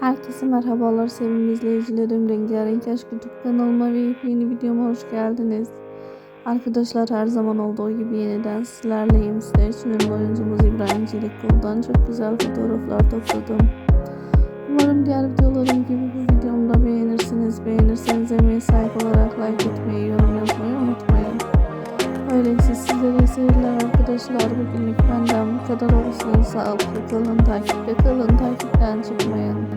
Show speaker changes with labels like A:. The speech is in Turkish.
A: Herkese merhabalar sevimli izleyicilerim. Rengarenk Aşk YouTube kanalıma ve yeni videoma hoş geldiniz. Arkadaşlar her zaman olduğu gibi yeniden sizlerleyim. Sizler için ünlü oyuncumuz İbrahim Çelikkol'dan çok güzel fotoğraflar topladım. Umarım diğer videolarım gibi bu videomu da beğenirsiniz. Beğenirseniz emeğe sahip olarak like etmeyi, yorum sağlıklı kalın, takipte kalın, takipten çıkmayın.